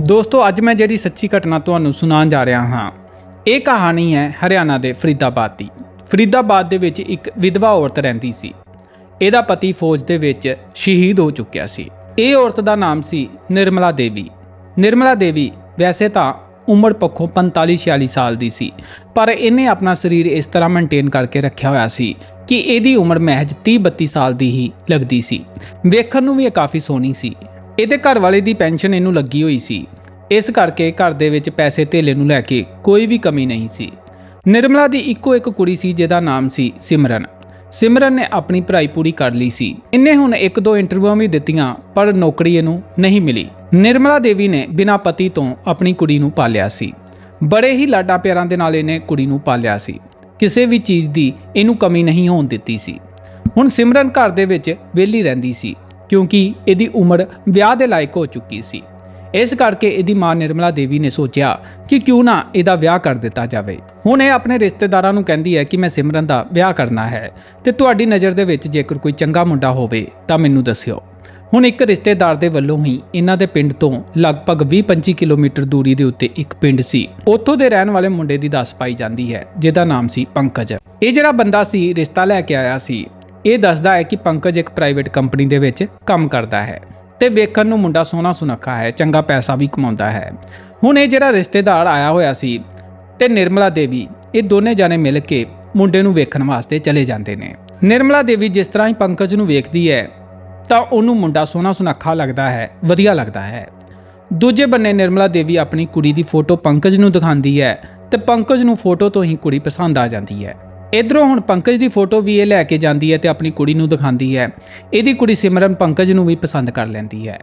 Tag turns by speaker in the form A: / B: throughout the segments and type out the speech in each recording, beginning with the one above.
A: ਦੋਸਤੋ, ਅੱਜ ਮੈਂ ਜਿਹੜੀ ਸੱਚੀ ਘਟਨਾ ਤੁਹਾਨੂੰ ਸੁਣਾਉਣ ਜਾ ਰਿਹਾ ਹਾਂ। ਇਹ ਕਹਾਣੀ ਹੈ ਹਰਿਆਣਾ ਦੇ ਫਰੀਦਾਬਾਦ ਦੀ। ਫਰੀਦਾਬਾਦ ਦੇ ਵਿੱਚ ਇੱਕ ਵਿਧਵਾ ਔਰਤ ਰਹਿੰਦੀ ਸੀ। ਇਹਦਾ ਪਤੀ ਫੌਜ ਦੇ ਵਿੱਚ ਸ਼ਹੀਦ ਹੋ ਚੁੱਕਿਆ ਸੀ। ਇਹ ਔਰਤ ਦਾ ਨਾਮ ਸੀ ਨਿਰਮਲਾ ਦੇਵੀ। ਨਿਰਮਲਾ ਦੇਵੀ ਵੈਸੇ ਤਾਂ ਉਮਰ ਪੱਖੋਂ 45-46 ਸਾਲ ਦੀ ਸੀ, ਪਰ ਇਹਨੇ ਆਪਣਾ ਸਰੀਰ ਇਸ ਤਰ੍ਹਾਂ ਮੇਨਟੇਨ ਕਰਕੇ ਰੱਖਿਆ ਹੋਇਆ ਸੀ ਕਿ ਇਹਦੀ ਉਮਰ ਮਹਿਜ 30-32 ਸਾਲ ਦੀ ਹੀ ਲੱਗਦੀ ਸੀ। ਵੇਖਣ ਨੂੰ ਵੀ ਇਹ ਕਾਫੀ ਸੋਹਣੀ ਸੀ। ਇਹਦੇ ਘਰ ਵਾਲੇ ਦੀ ਪੈਨਸ਼ਨ ਇਹਨੂੰ ਲੱਗੀ ਹੋਈ ਸੀ। ਇਸ ਕਰਕੇ ਘਰ ਦੇ ਵਿੱਚ ਪੈਸੇ ਧੇਲੇ ਨੂੰ ਲੈ ਕੇ ਕੋਈ ਵੀ ਕਮੀ ਨਹੀਂ ਸੀ। ਨਿਰਮਲਾ ਦੀ ਇੱਕੋ ਇੱਕ ਕੁੜੀ ਸੀ ਜਿਹਦਾ ਨਾਮ ਸੀ ਸਿਮਰਨ। ਸਿਮਰਨ ਨੇ ਆਪਣੀ ਪੜ੍ਹਾਈ ਪੂਰੀ ਕਰ ਲਈ ਸੀ। ਇਹਨੇ ਹੁਣ ਇੱਕ ਦੋ ਇੰਟਰਵਿਊਆਂ ਵੀ ਦਿੱਤੀਆਂ, ਪਰ ਨੌਕਰੀ ਇਹਨੂੰ ਨਹੀਂ ਮਿਲੀ। ਨਿਰਮਲਾ ਦੇਵੀ ਨੇ ਬਿਨਾਂ ਪਤੀ ਤੋਂ ਆਪਣੀ ਕੁੜੀ ਨੂੰ ਪਾਲਿਆ ਸੀ। ਬੜੇ ਹੀ ਲਾਡਾਂ ਪਿਆਰਾਂ ਦੇ ਨਾਲ ਇਹਨੇ ਕੁੜੀ ਨੂੰ ਪਾਲਿਆ ਸੀ। ਕਿਸੇ ਵੀ ਚੀਜ਼ ਦੀ ਇਹਨੂੰ ਕਮੀ ਨਹੀਂ ਹੋਣ ਦਿੱਤੀ ਸੀ। ਹੁਣ ਸਿਮਰਨ ਘਰ ਦੇ ਵਿੱਚ ਵਿਹਲੀ ਰਹਿੰਦੀ ਸੀ, ਕਿਉਂਕਿ ਇਹਦੀ ਉਮਰ ਵਿਆਹ ਦੇ ਲਾਇਕ ਹੋ ਚੁੱਕੀ ਸੀ। ਇਸ ਕਰਕੇ ਇਹਦੀ ਮਾਂ ਨਿਰਮਲਾ ਦੇਵੀ ਨੇ ਸੋਚਿਆ ਕਿ ਕਿਉਂ ਨਾ ਇਹਦਾ ਵਿਆਹ ਕਰ ਦਿੱਤਾ ਜਾਵੇ। ਹੁਣ ਇਹ ਆਪਣੇ ਰਿਸ਼ਤੇਦਾਰਾਂ ਨੂੰ ਕਹਿੰਦੀ ਹੈ ਕਿ ਮੈਂ ਸਿਮਰਨ ਦਾ ਵਿਆਹ ਕਰਨਾ ਹੈ ਤੇ ਤੁਹਾਡੀ ਨਜ਼ਰ ਦੇ ਵਿੱਚ ਜੇਕਰ ਕੋਈ ਚੰਗਾ ਮੁੰਡਾ ਹੋਵੇ ਤਾਂ ਮੈਨੂੰ ਦੱਸਿਓ। ਹੁਣ ਇੱਕ ਰਿਸ਼ਤੇਦਾਰ ਦੇ ਵੱਲੋਂ ਹੀ ਇਹਨਾਂ ਦੇ ਪਿੰਡ ਤੋਂ ਲਗਭਗ 20-25 ਕਿਲੋਮੀਟਰ ਦੂਰੀ ਦੇ ਉੱਤੇ ਇੱਕ ਪਿੰਡ ਸੀ। ਉੱਥੋਂ ਦੇ ਰਹਿਣ ਵਾਲੇ ਮੁੰਡੇ ਦੀ ਦੱਸ ਪਾਈ ਜਾਂਦੀ ਹੈ, ਜਿਹਦਾ ਨਾਮ ਸੀ ਪੰਕਜ। ਇਹ ਜਿਹੜਾ ਬੰਦਾ ਸੀ, ਰਿਸ਼ਤਾ ਲੈ ਕੇ ਆਇਆ ਸੀ। ਇਹ ਦੱਸਦਾ ਹੈ ਕਿ ਪੰਕਜ ਇੱਕ ਪ੍ਰਾਈਵੇਟ ਕੰਪਨੀ ਦੇ ਵਿੱਚ ਕੰਮ ਕਰਦਾ ਹੈ। ਤੇ ਵੇਖਣ ਨੂੰ ਮੁੰਡਾ ਸੋਹਣਾ ਸੁਨੱਖਾ ਹੈ, ਚੰਗਾ ਪੈਸਾ ਵੀ ਕਮਾਉਂਦਾ ਹੈ। ਹੁਣ ਇਹ ਜਿਹੜਾ ਰਿਸ਼ਤੇਦਾਰ ਆਇਆ ਹੋਇਆ ਸੀ ਤੇ ਨਿਰਮਲਾ ਦੇਵੀ, ਇਹ ਦੋਨੇ ਜਾਣੇ ਮਿਲ ਕੇ ਮੁੰਡੇ ਨੂੰ ਵੇਖਣ ਵਾਸਤੇ ਚਲੇ ਜਾਂਦੇ ਨੇ। ਨਿਰਮਲਾ ਦੇਵੀ ਜਿਸ ਤਰ੍ਹਾਂ ਹੀ ਪੰਕਜ ਨੂੰ ਵੇਖਦੀ ਹੈ, ਤਾਂ ਉਹਨੂੰ ਮੁੰਡਾ ਸੋਹਣਾ ਸੁਨੱਖਾ ਲੱਗਦਾ ਹੈ, ਵਧੀਆ ਲੱਗਦਾ ਹੈ। ਦੂਜੇ ਬੰਨੇ ਨਿਰਮਲਾ ਦੇਵੀ ਆਪਣੀ ਕੁੜੀ ਦੀ ਫੋਟੋ ਪੰਕਜ ਨੂੰ ਦਿਖਾਉਂਦੀ ਹੈ ਤੇ ਪੰਕਜ ਨੂੰ ਫੋਟੋ ਤੋਂ ਹੀ ਕੁੜੀ ਪਸੰਦ ਆ ਜਾਂਦੀ ਹੈ। ਇਧਰੋਂ ਹੁਣ ਪੰਕਜ ਦੀ ਫੋਟੋ ਵੀ ਇਹ ਲੈ ਕੇ ਜਾਂਦੀ ਹੈ ਤੇ ਆਪਣੀ ਕੁੜੀ ਨੂੰ ਦਿਖਾਉਂਦੀ ਹੈ। ਇਹਦੀ ਕੁੜੀ ਸਿਮਰਨ ਪੰਕਜ ਨੂੰ ਵੀ ਪਸੰਦ ਕਰ ਲੈਂਦੀ ਹੈ।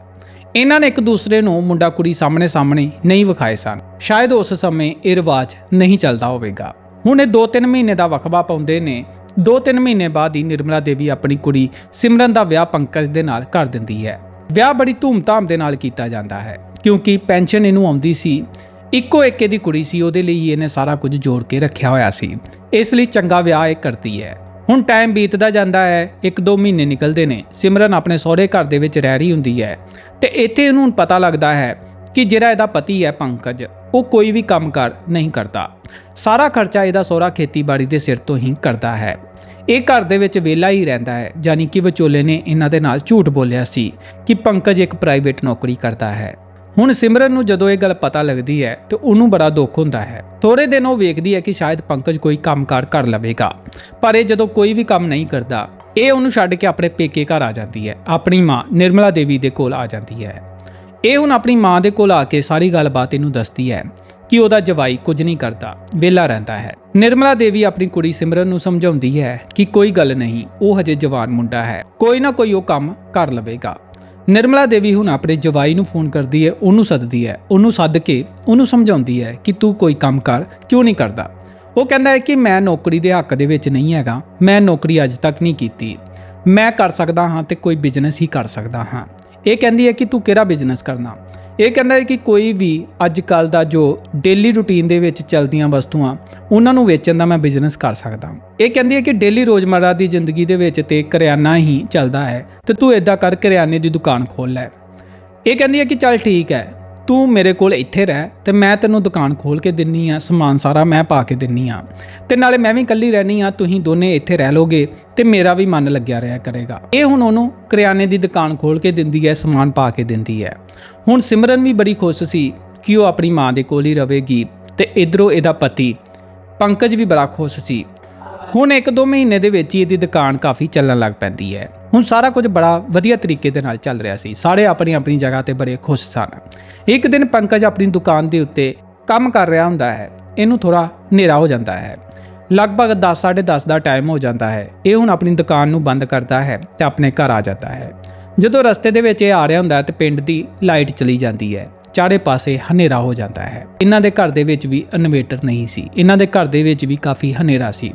A: ਇਹਨਾਂ ਨੇ ਇੱਕ ਦੂਸਰੇ ਨੂੰ ਮੁੰਡਾ ਕੁੜੀ ਸਾਹਮਣੇ ਸਾਹਮਣੇ ਨਹੀਂ ਵਿਖਾਏ ਸਨ। ਸ਼ਾਇਦ ਉਸ ਸਮੇਂ ਇਹ ਰਿਵਾਜ ਨਹੀਂ ਚੱਲਦਾ ਹੋਵੇਗਾ। ਹੁਣ ਇਹ 2-3 ਮਹੀਨੇ ਦਾ ਵਕਬਾ ਪਾਉਂਦੇ ਨੇ। 2-3 ਮਹੀਨੇ ਬਾਅਦ ਹੀ ਨਿਰਮਲਾ ਦੇਵੀ ਆਪਣੀ ਕੁੜੀ ਸਿਮਰਨ ਦਾ ਵਿਆਹ ਪੰਕਜ ਦੇ ਨਾਲ ਕਰ ਦਿੰਦੀ ਹੈ। ਵਿਆਹ ਬੜੀ ਧੂਮ-ਧਾਮ ਦੇ ਨਾਲ ਕੀਤਾ ਜਾਂਦਾ ਹੈ। ਕਿਉਂਕਿ ਪੈਨਸ਼ਨ ਇਹਨੂੰ ਆਉਂਦੀ ਸੀ। ਇੱਕੋ ਇੱਕ ਦੀ ਕੁੜੀ ਸੀ, ਉਹਦੇ ਲਈ ਇਹਨੇ ਸਾਰਾ ਕੁਝ ਜੋੜ ਕੇ ਰੱਖਿਆ ਹੋਇਆ ਸੀ। ਇਸ ਲਈ ਚੰਗਾ ਵਿਆਹ ਇਹ ਕਰਦੀ ਹੈ। ਹੁਣ ਟਾਈਮ ਬੀਤਦਾ ਜਾਂਦਾ ਹੈ, ਇੱਕ ਦੋ ਮਹੀਨੇ ਨਿਕਲਦੇ ਨੇ, ਸਿਮਰਨ ਆਪਣੇ ਸਹੁਰੇ ਘਰ ਦੇ ਵਿੱਚ ਰਹਿ ਰਹੀ ਹੁੰਦੀ ਹੈ। ਤੇ ਇੱਥੇ ਇਹਨੂੰ ਪਤਾ ਲੱਗਦਾ ਹੈ ਕਿ ਜਿਹੜਾ ਇਹਦਾ ਪਤੀ ਹੈ ਪੰਕਜ, ਉਹ ਕੋਈ ਵੀ ਕੰਮ ਕਰ ਨਹੀਂ ਕਰਦਾ। ਸਾਰਾ ਖਰਚਾ ਇਹਦਾ ਸਹੁਰਾ ਖੇਤੀਬਾੜੀ ਦੇ ਸਿਰ ਤੋਂ ਹੀ ਕਰਦਾ ਹੈ। ਇਹ ਘਰ ਦੇ ਵਿੱਚ ਵਿਹਲਾ ਹੀ ਰਹਿੰਦਾ ਹੈ, ਯਾਨੀ ਕਿ ਵਿਚੋਲੇ ਨੇ ਇਹਨਾਂ ਦੇ ਨਾਲ ਝੂਠ ਬੋਲਿਆ ਸੀ ਕਿ ਪੰਕਜ ਇੱਕ ਪ੍ਰਾਈਵੇਟ ਨੌਕਰੀ ਕਰਦਾ ਹੈ। ਹੁਣ ਸਿਮਰਨ ਨੂੰ ਜਦੋਂ ਇਹ ਗੱਲ ਪਤਾ ਲੱਗਦੀ ਹੈ ਤੇ ਉਹਨੂੰ ਬੜਾ ਦੁੱਖ ਹੁੰਦਾ ਹੈ। ਥੋੜੇ ਦਿਨ ਉਹ ਵੇਖਦੀ ਹੈ ਕਿ ਸ਼ਾਇਦ ਪੰਕਜ ਕੋਈ ਕੰਮਕਾਰ ਕਰ ਲਵੇਗਾ। ਪਰ ਇਹ ਜਦੋਂ ਕੋਈ ਵੀ ਕੰਮ ਨਹੀਂ ਕਰਦਾ, ਇਹ ਉਹਨੂੰ ਛੱਡ ਕੇ ਆਪਣੇ ਪੇਕੇ ਘਰ ਆ ਜਾਂਦੀ ਹੈ। ਆਪਣੀ ਮਾਂ ਨਿਰਮਲਾ ਦੇਵੀ ਦੇ ਕੋਲ ਆ ਜਾਂਦੀ ਹੈ। ਇਹ ਹੁਣ ਆਪਣੀ ਮਾਂ ਦੇ ਕੋਲ ਆ ਕੇ ਸਾਰੀ ਗੱਲਬਾਤ ਇਹਨੂੰ ਦੱਸਦੀ ਹੈ ਕਿ ਉਹਦਾ ਜਵਾਈ ਕੁਝ ਨਹੀਂ ਕਰਦਾ, ਵਿਹਲਾ ਰਹਿੰਦਾ ਹੈ। ਨਿਰਮਲਾ ਦੇਵੀ ਆਪਣੀ ਕੁੜੀ ਸਿਮਰਨ ਨੂੰ ਸਮਝਾਉਂਦੀ ਹੈ ਕਿ ਕੋਈ ਗੱਲ ਨਹੀਂ, ਉਹ ਹਜੇ ਜਵਾਨ ਮੁੰਡਾ ਹੈ। ਕੋਈ ਨਾ ਕੋਈ ਉਹ ਕੰਮ ਕਰ ਲਵੇਗਾ। ਨਿਰਮਲਾ ਦੇਵੀ ਹੁਣ ਆਪਣੇ ਜਵਾਈ ਨੂੰ ਫੋਨ ਕਰਦੀ ਹੈ, ਉਹਨੂੰ ਸੱਦਦੀ ਹੈ, ਉਹਨੂੰ ਸੱਦ ਕੇ ਉਹਨੂੰ ਸਮਝਾਉਂਦੀ ਹੈ ਕਿ ਤੂੰ ਕੋਈ ਕੰਮ ਕਰ, ਕਿਉਂ ਨਹੀਂ ਕਰਦਾ? ਉਹ ਕਹਿੰਦਾ ਹੈ ਕਿ ਮੈਂ ਨੌਕਰੀ ਦੇ ਹੱਕ ਦੇ ਵਿੱਚ ਨਹੀਂ ਹੈਗਾ, ਮੈਂ ਨੌਕਰੀ ਅੱਜ ਤੱਕ ਨਹੀਂ ਕੀਤੀ। ਮੈਂ ਕਰ ਸਕਦਾ ਹਾਂ ਤੇ ਕੋਈ ਬਿਜ਼ਨਸ ਹੀ ਕਰ ਸਕਦਾ ਹਾਂ। ਇਹ ਕਹਿੰਦੀ ਹੈ ਕਿ ਤੂੰ ਕਿਹੜਾ ਬਿਜ਼ਨਸ ਕਰਨਾ? ਇਹ ਕਹਿੰਦਾ ਹੈ ਕਿ ਕੋਈ ਵੀ ਅੱਜ ਕੱਲ ਦਾ ਜੋ ਡੇਲੀ ਰੂਟੀਨ ਦੇ ਵਿੱਚ ਚੱਲਦੀਆਂ ਵਸਤੂਆਂ, ਉਹਨਾਂ ਨੂੰ ਵੇਚਣ ਦਾ ਮੈਂ ਬਿਜ਼ਨਸ ਕਰ ਸਕਦਾ ਇਹ ਕਹਿੰਦੀ ਹੈ ਕਿ ਡੇਲੀ ਰੋਜ਼ਮਰਰਾ ਦੀ ਜ਼ਿੰਦਗੀ ਦੇ ਵਿੱਚ ਤੇ ਕਰਿਆਨਾ ਹੀ ਚੱਲਦਾ ਹੈ ਤੇ ਤੂੰ ਇਦਾਂ ਕਰ ਕਰਿਆਨੇ ਦੀ ਦੁਕਾਨ ਖੋਲ ਲੈ। ਇਹ ਕਹਿੰਦੀ ਹੈ ਕਿ ਚੱਲ ਠੀਕ ਹੈ ਤੂੰ ਮੇਰੇ ਕੋਲ ਇੱਥੇ ਰਹਿ ਤੇ ਮੈਂ ਤੈਨੂੰ ਦੁਕਾਨ ਖੋਲ ਕੇ ਦਿੰਨੀ ਆ, ਸਮਾਨ ਸਾਰਾ ਮੈਂ ਪਾ ਕੇ ਦਿੰਨੀ ਆ। ਤੇ ਨਾਲੇ ਮੈਂ ਵੀ ਇਕੱਲੀ ਰਹਿਣੀ ਆ, ਤੁਸੀਂ ਦੋਨੇ ਇੱਥੇ ਰਹਿ ਲੋਗੇ ਤੇ ਮੇਰਾ ਵੀ ਮਨ ਲੱਗਿਆ ਰਿਹਾ ਕਰੇਗਾ। ਇਹ ਹੁਣ ਉਹਨੂੰ ਕਰਿਆਨੇ ਦੀ ਦੁਕਾਨ ਖੋਲ ਕੇ ਦਿੰਦੀ ਹੈ ਸਮਾਨ ਪਾ ਕੇ ਦਿੰਦੀ ਹੈ ਹੁਣ ਸਿਮਰਨ ਵੀ ਬੜੀ ਖੁਸ਼ ਸੀ ਕਿ ਉਹ ਆਪਣੀ ਮਾਂ ਦੇ ਕੋਲ ਹੀ ਰਹੇਗੀ ਤੇ ਇਧਰੋਂ ਇਹਦਾ ਪਤੀ ਪੰਕਜ ਵੀ ਬੜਾ ਖੁਸ਼ ਸੀ। ਹੁਣ ਇੱਕ ਦੋ ਮਹੀਨੇ ਦੇ ਵਿੱਚ ਹੀ ਇਹਦੀ ਦੁਕਾਨ ਕਾਫੀ ਚੱਲਣ ਲੱਗ ਪੈਂਦੀ ਹੈ ਹੁਣ ਸਾਰਾ ਕੁਝ ਬੜਾ ਵਧੀਆ ਤਰੀਕੇ ਦੇ ਨਾਲ ਚੱਲ ਰਿਹਾ ਸੀ। ਸਾਰੇ ਆਪਣੀ ਆਪਣੀ ਜਗ੍ਹਾ ਤੇ ਬੜੇ ਖੁਸ਼ ਸਨ। ਇੱਕ ਦਿਨ ਪੰਕਜ ਆਪਣੀ ਦੁਕਾਨ ਦੇ ਉੱਤੇ ਕੰਮ ਕਰ ਰਿਹਾ ਹੁੰਦਾ ਹੈ। ਇਹਨੂੰ ਥੋੜਾ ਹਨੇਰਾ ਹੋ ਜਾਂਦਾ ਹੈ। ਲਗਭਗ 10:30 ਦਾ ਟਾਈਮ ਹੋ ਜਾਂਦਾ ਹੈ। ਇਹ ਹੁਣ ਆਪਣੀ ਦੁਕਾਨ ਨੂੰ ਬੰਦ ਕਰਦਾ ਹੈ ਤੇ ਆਪਣੇ ਘਰ ਆ ਜਾਂਦਾ ਹੈ। ਜਦੋਂ ਰਸਤੇ ਦੇ ਵਿੱਚ ਇਹ ਆ ਰਿਹਾ ਹੁੰਦਾ ਹੈ ਤੇ ਪਿੰਡ ਦੀ ਲਾਈਟ ਚਲੀ ਜਾਂਦੀ ਹੈ। ਚਾਰੇ ਪਾਸੇ ਹਨੇਰਾ ਹੋ ਜਾਂਦਾ ਹੈ। ਇਹਨਾਂ ਦੇ ਘਰ ਦੇ ਵਿੱਚ ਵੀ ਇਨਵੇਟਰ ਨਹੀਂ ਸੀ। ਇਹਨਾਂ ਦੇ ਘਰ ਦੇ ਵਿੱਚ ਵੀ ਕਾਫੀ ਹਨੇਰਾ ਸੀ।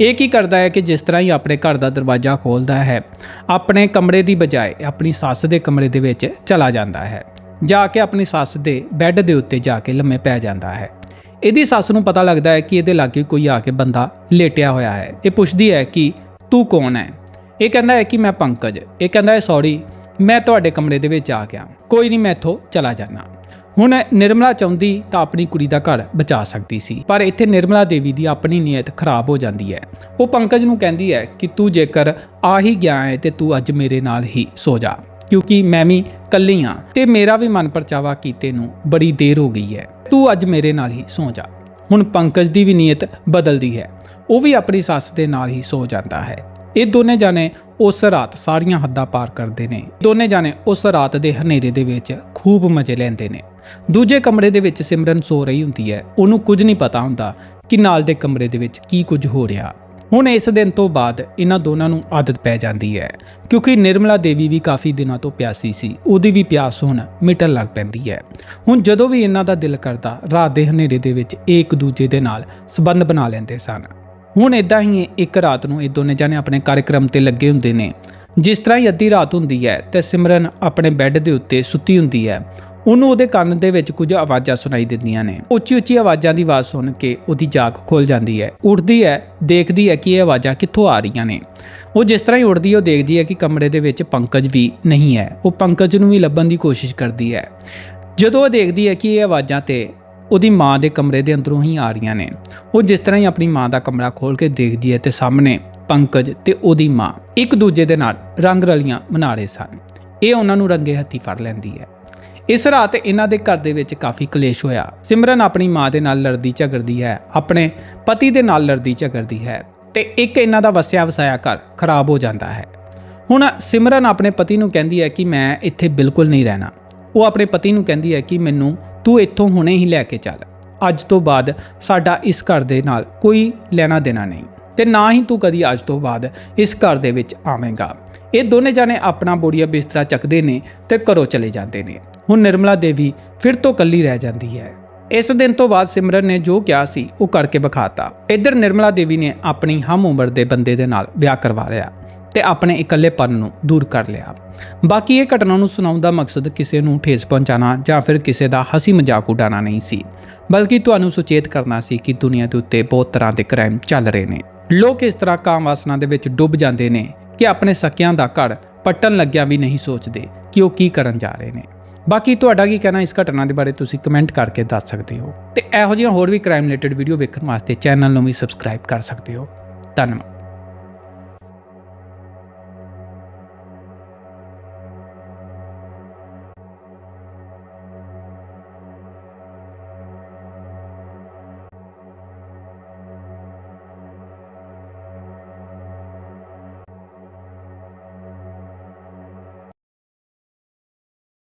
A: ਇਹ ਕੀ ਕਰਦਾ ਹੈ ਕਿ ਜਿਸ ਤਰ੍ਹਾਂ ਹੀ ਆਪਣੇ ਘਰ ਦਾ ਦਰਵਾਜ਼ਾ ਖੋਲਦਾ ਹੈ, ਆਪਣੇ ਕਮਰੇ ਦੀ ਬਜਾਏ ਆਪਣੀ ਸੱਸ ਦੇ ਕਮਰੇ ਦੇ ਵਿੱਚ ਚਲਾ ਜਾਂਦਾ ਹੈ। ਜਾ ਕੇ ਆਪਣੀ ਸੱਸ ਦੇ ਬੈੱਡ ਦੇ ਉੱਤੇ ਜਾ ਕੇ ਲੰਮੇ ਪੈ ਜਾਂਦਾ ਹੈ। ਇਹਦੀ ਸੱਸ ਨੂੰ ਪਤਾ ਲੱਗਦਾ ਹੈ ਕਿ ਇਹਦੇ ਲਾਗੇ ਕੋਈ ਆ ਕੇ ਬੰਦਾ ਲੇਟਿਆ ਹੋਇਆ ਹੈ। ਇਹ ਪੁੱਛਦੀ ਹੈ ਕਿ ਤੂੰ ਕੌਣ ਹੈ? ਇਹ ਕਹਿੰਦਾ ਹੈ ਕਿ ਮੈਂ ਪੰਕਜ। ਇਹ ਕਹਿੰਦਾ ਹੈ, ਸੌਰੀ, ਮੈਂ ਤੁਹਾਡੇ ਕਮਰੇ ਦੇ ਵਿੱਚ ਆ ਗਿਆ। ਕੋਈ ਨਹੀਂ, ਮੈਂ ਇੱਥੋਂ ਚਲਾ ਜਾਣਾ ਹੁਣ ਨਿਰਮਲਾ ਚਾਹੁੰਦੀ ਤਾਂ ਆਪਣੀ ਕੁੜੀ ਦਾ ਘਰ ਬਚਾ ਸਕਦੀ ਸੀ, ਪਰ ਇੱਥੇ ਨਿਰਮਲਾ ਦੇਵੀ ਦੀ ਆਪਣੀ ਨੀਅਤ ਖਰਾਬ ਹੋ ਜਾਂਦੀ ਹੈ। ਉਹ ਪੰਕਜ ਨੂੰ ਕਹਿੰਦੀ ਹੈ ਕਿ ਤੂੰ ਜੇਕਰ ਆ ਹੀ ਗਿਆ ਹੈ ਤੇ ਤੂੰ ਅੱਜ ਮੇਰੇ ਨਾਲ ਹੀ ਸੋ ਜਾ, ਕਿਉਂਕਿ ਮੈਂ ਵੀ ਕੱਲੀ ਹਾਂ ਤੇ ਮੇਰਾ ਵੀ ਮਨ ਪਰਚਾਵਾ ਕੀਤੇ ਨੂੰ ਬੜੀ ਦੇਰ ਹੋ ਗਈ ਹੈ। ਤੂੰ ਅੱਜ ਮੇਰੇ ਨਾਲ ਹੀ ਸੋ ਜਾ। ਹੁਣ ਪੰਕਜ ਦੀ ਵੀ ਨੀਅਤ ਬਦਲਦੀ ਹੈ। ਉਹ ਵੀ ਆਪਣੀ ਸੱਸ ਦੇ ਨਾਲ ਹੀ ਸੋ ਜਾਂਦਾ ਹੈ। ਇਹ ਦੋਨੇ ਜਾਣੇ ਉਸ ਰਾਤ ਸਾਰੀਆਂ ਹੱਦਾਂ ਪਾਰ ਕਰਦੇ ਨੇ। ਦੋਨੇ ਜਾਣੇ ਉਸ ਰਾਤ ਦੇ ਹਨੇਰੇ ਦੇ ਵਿੱਚ ਖੂਬ ਮਜ਼ੇ ਲੈਂਦੇ ਨੇ। ਦੂਜੇ ਕਮਰੇ ਦੇ ਵਿੱਚ ਸਿਮਰਨ ਸੋ ਰਹੀ ਹੁੰਦੀ ਹੈ। ਉਹਨੂੰ ਕੁਝ ਨਹੀਂ ਪਤਾ ਹੁੰਦਾ ਕਿ ਨਾਲ ਦੇ ਕਮਰੇ ਦੇ ਵਿੱਚ ਕੀ ਕੁਝ ਹੋ ਰਿਹਾ। ਹੁਣ ਇਸ ਦਿਨ ਤੋਂ ਬਾਅਦ ਇਹਨਾਂ ਦੋਨਾਂ ਨੂੰ ਆਦਤ ਪੈ ਜਾਂਦੀ ਹੈ। ਕਿਉਂਕਿ ਨਿਰਮਲਾ ਦੇਵੀ ਵੀ ਕਾਫੀ ਦਿਨਾਂ ਤੋਂ ਪਿਆਸੀ ਸੀ। ਉਹਦੀ ਵੀ ਪਿਆਸ ਹੁਣ ਮਿਟਣ ਲੱਗ ਪੈਂਦੀ ਹੈ। ਹੁਣ ਜਦੋਂ ਵੀ ਇਹਨਾਂ ਦਾ ਦਿਲ ਕਰਦਾ, ਰਾਤ ਦੇ ਹਨੇਰੇ ਦੇ ਵਿੱਚ ਇੱਕ ਦੂਜੇ ਦੇ ਨਾਲ ਸਬੰਧ ਬਣਾ ਲੈਂਦੇ ਸਨ। ਹੁਣ ਇਦਾਂ ਹੀ ਇੱਕ ਰਾਤ ਨੂੰ ਇਹ ਦੋਨੇ ਜਾਣੇ ਆਪਣੇ ਕਾਰਜਕ੍ਰਮ ਤੇ ਲੱਗੇ ਹੁੰਦੇ ਨੇ। ਜਿਸ ਤਰ੍ਹਾਂ ਹੀ ਅੱਧੀ ਰਾਤ ਹੁੰਦੀ ਹੈ ਤੇ ਸਿਮਰਨ ਆਪਣੇ ਬੈੱਡ ਦੇ ਉੱਤੇ ਸੁੱਤੀ ਹੁੰਦੀ ਹੈ। ਉਹਨੂੰ ਉਹਦੇ ਕੰਨ ਦੇ ਵਿੱਚ ਕੁਝ ਆਵਾਜ਼ਾਂ ਸੁਣਾਈ ਦਿੰਦੀਆਂ ਨੇ। ਉੱਚੀ ਉੱਚੀ ਆਵਾਜ਼ਾਂ ਦੀ ਆਵਾਜ਼ ਸੁਣ ਕੇ ਉਹਦੀ ਜਾਗ ਖੁੱਲ ਜਾਂਦੀ ਹੈ। ਉੱਠਦੀ ਹੈ, ਦੇਖਦੀ ਹੈ ਕਿ ਇਹ ਆਵਾਜ਼ਾਂ ਕਿੱਥੋਂ ਆ ਰਹੀਆਂ ਨੇ। ਉਹ ਜਿਸ ਤਰ੍ਹਾਂ ਹੀ ਉੱਠਦੀ ਹੈ, ਉਹ ਦੇਖਦੀ ਹੈ ਕਿ ਕਮਰੇ ਦੇ ਵਿੱਚ ਪੰਕਜ ਵੀ ਨਹੀਂ ਹੈ। ਉਹ ਪੰਕਜ ਨੂੰ ਵੀ ਲੱਭਣ ਦੀ ਕੋਸ਼ਿਸ਼ ਕਰਦੀ ਹੈ। ਜਦੋਂ ਉਹ ਦੇਖਦੀ ਹੈ ਕਿ ਇਹ ਆਵਾਜ਼ਾਂ ਤੇ ਉਹਦੀ ਮਾਂ ਦੇ ਕਮਰੇ ਦੇ ਅੰਦਰੋਂ ਹੀ ਆ ਰਹੀਆਂ ਨੇ। ਉਹ ਜਿਸ ਤਰ੍ਹਾਂ ਹੀ ਆਪਣੀ ਮਾਂ ਦਾ ਕਮਰਾ ਖੋਲ ਕੇ ਦੇਖਦੀ ਹੈ ਤੇ ਸਾਹਮਣੇ ਪੰਕਜ ਤੇ ਉਹਦੀ ਮਾਂ ਇੱਕ ਦੂਜੇ ਦੇ ਨਾਲ ਰੰਗ ਰਲੀਆਂ ਮਨਾ ਰਹੇ ਸਨ। ਇਹ ਉਹਨਾਂ ਨੂੰ ਰੰਗੇ ਹੱਥੀ ਫੜ ਲੈਂਦੀ ਹੈ। ਇਸ ਰਾਤ ਇਹਨਾਂ ਦੇ ਘਰ ਦੇ ਵਿੱਚ ਕਾਫੀ ਕਲੇਸ਼ ਹੋਇਆ। ਸਿਮਰਨ ਆਪਣੀ ਮਾਂ ਦੇ ਨਾਲ ਲੜਦੀ ਝਗੜਦੀ ਹੈ, ਆਪਣੇ ਪਤੀ ਦੇ ਨਾਲ ਲੜਦੀ ਝਗੜਦੀ ਹੈ ਤੇ ਇੱਕ ਇਹਨਾਂ ਦਾ ਵਸਿਆ ਵਸਾਇਆ ਘਰ ਖਰਾਬ ਹੋ ਜਾਂਦਾ ਹੈ। ਹੁਣ ਸਿਮਰਨ ਆਪਣੇ ਪਤੀ ਨੂੰ ਕਹਿੰਦੀ ਹੈ ਕਿ ਮੈਂ ਇੱਥੇ ਬਿਲਕੁਲ ਨਹੀਂ ਰਹਿਣਾ। ਉਹ ਆਪਣੇ ਪਤੀ ਨੂੰ ਕਹਿੰਦੀ ਹੈ ਕਿ ਮੈਨੂੰ ਤੂੰ ਇੱਥੋਂ ਹੁਣੇ ਹੀ ਲੈ ਕੇ ਚੱਲ। ਅੱਜ ਤੋਂ ਬਾਅਦ ਸਾਡਾ ਇਸ ਘਰ ਦੇ ਨਾਲ ਕੋਈ ਲੈਣਾ ਦੇਣਾ ਨਹੀਂ ਤੇ ਨਾ ਹੀ ਤੂੰ ਕਦੀ ਅੱਜ ਤੋਂ ਬਾਅਦ ਇਸ ਘਰ ਦੇ ਵਿੱਚ ਆਵੇਂਗਾ। ਇਹ ਦੋਨੇ ਜਾਣੇ ਆਪਣਾ ਬੋਰੀਆ ਬਿਸਤਰਾ ਚੱਕਦੇ ਨੇ ਤੇ ਘਰੋਂ ਚਲੇ ਜਾਂਦੇ ਨੇ। ਹੁਣ ਨਿਰਮਲਾ ਦੇਵੀ ਫਿਰ ਤੋਂ ਇਕੱਲੀ ਰਹਿ ਜਾਂਦੀ ਹੈ। ਇਸ ਦਿਨ ਤੋਂ ਬਾਅਦ ਸਿਮਰਨ ਨੇ ਜੋ ਕਿਹਾ ਸੀ ਉਹ ਕਰਕੇ ਵਿਖਾਤਾ। ਇੱਧਰ ਨਿਰਮਲਾ ਦੇਵੀ ਨੇ ਆਪਣੀ ਹਮ ਉਮਰ ਦੇ ਬੰਦੇ ਦੇ ਨਾਲ ਵਿਆਹ ਕਰਵਾ ਲਿਆ ਤੇ ਆਪਣੇ ਇਕੱਲੇਪਨ ਨੂੰ ਦੂਰ ਕਰ ਲਿਆ। ਬਾਕੀ ਇਹ ਘਟਨਾ ਨੂੰ ਸੁਣਾਉਣ ਦਾ ਮਕਸਦ ਕਿਸੇ ਨੂੰ ਠੇਸ ਪਹੁੰਚਾਉਣਾ ਜਾਂ ਫਿਰ ਕਿਸੇ ਦਾ ਹਸੀ ਮਜ਼ਾਕ ਉਡਾਉਣਾ ਨਹੀਂ ਸੀ। ਬਲਕਿ ਤੁਹਾਨੂੰ ਸੁਚੇਤ ਕਰਨਾ ਸੀ ਕਿ ਦੁਨੀਆ ਦੇ ਉੱਤੇ ਬਹੁਤ ਤਰ੍ਹਾਂ ਦੇ ਕ੍ਰਾਈਮ ਚੱਲ ਰਹੇ ਨੇ। ਲੋਕ ਇਸ ਤਰ੍ਹਾਂ ਕਾਮ ਵਾਸਨਾ ਦੇ ਵਿੱਚ ਡੁੱਬ ਜਾਂਦੇ ਨੇ ਕਿ ਆਪਣੇ ਸਕਿਆਂ ਦਾ ਘਰ ਪੱਟਣ ਲੱਗਿਆ ਵੀ ਨਹੀਂ ਸੋਚਦੇ ਕਿ ਉਹ ਕੀ ਕਰਨ ਜਾ ਰਹੇ ਨੇ। ਬਾਕੀ ਤੁਹਾਡਾ ਕੀ ਕਹਿਣਾ ਇਸ ਘਟਨਾ ਦੇ ਬਾਰੇ ਤੁਸੀਂ ਕਮੈਂਟ ਕਰਕੇ ਦੱਸ ਸਕਦੇ ਹੋ। ਤੇ ਇਹੋ ਜਿਹੀਆਂ ਹੋਰ ਵੀ ਕ੍ਰਾਈਮ ਰਿਲੇਟਡ ਵੀਡੀਓ ਵੇਖਣ ਵਾਸਤੇ ਚੈਨਲ ਨੂੰ ਵੀ ਸਬਸਕ੍ਰਾਈਬ ਕਰ ਸਕਦੇ ਹੋ। ਧੰਨਵਾਦ।